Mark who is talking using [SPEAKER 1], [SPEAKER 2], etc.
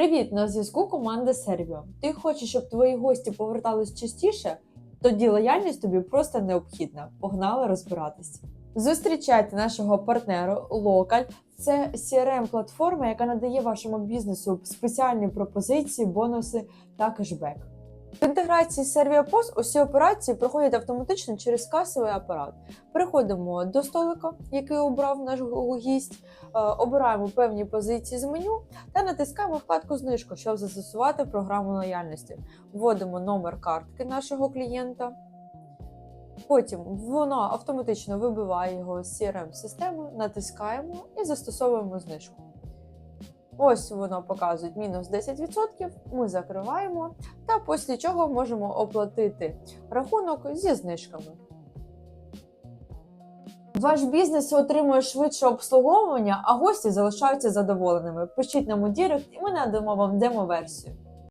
[SPEAKER 1] Привіт! На зв'язку команда Сервіо. Ти хочеш, щоб твої гості повертались частіше? Тоді лояльність тобі просто необхідна. Погнали розбиратись. Зустрічайте нашого партнеру Локаль. Це crm платформа яка надає вашому бізнесу спеціальні пропозиції, бонуси та кешбек. В інтеграції Servia усі операції проходять автоматично через касовий апарат. Переходимо до столика, який обрав наш гість, е, обираємо певні позиції з меню та натискаємо вкладку знижку, щоб застосувати програму лояльності. Вводимо номер картки нашого клієнта. Потім воно автоматично вибиває його з crm системи натискаємо і застосовуємо знижку. Ось воно показує мінус 10%, ми закриваємо, та після чого можемо оплатити рахунок зі знижками. Ваш бізнес отримує швидше обслуговування, а гості залишаються задоволеними. Пишіть нам у Дірект, і ми надамо вам демо-версію.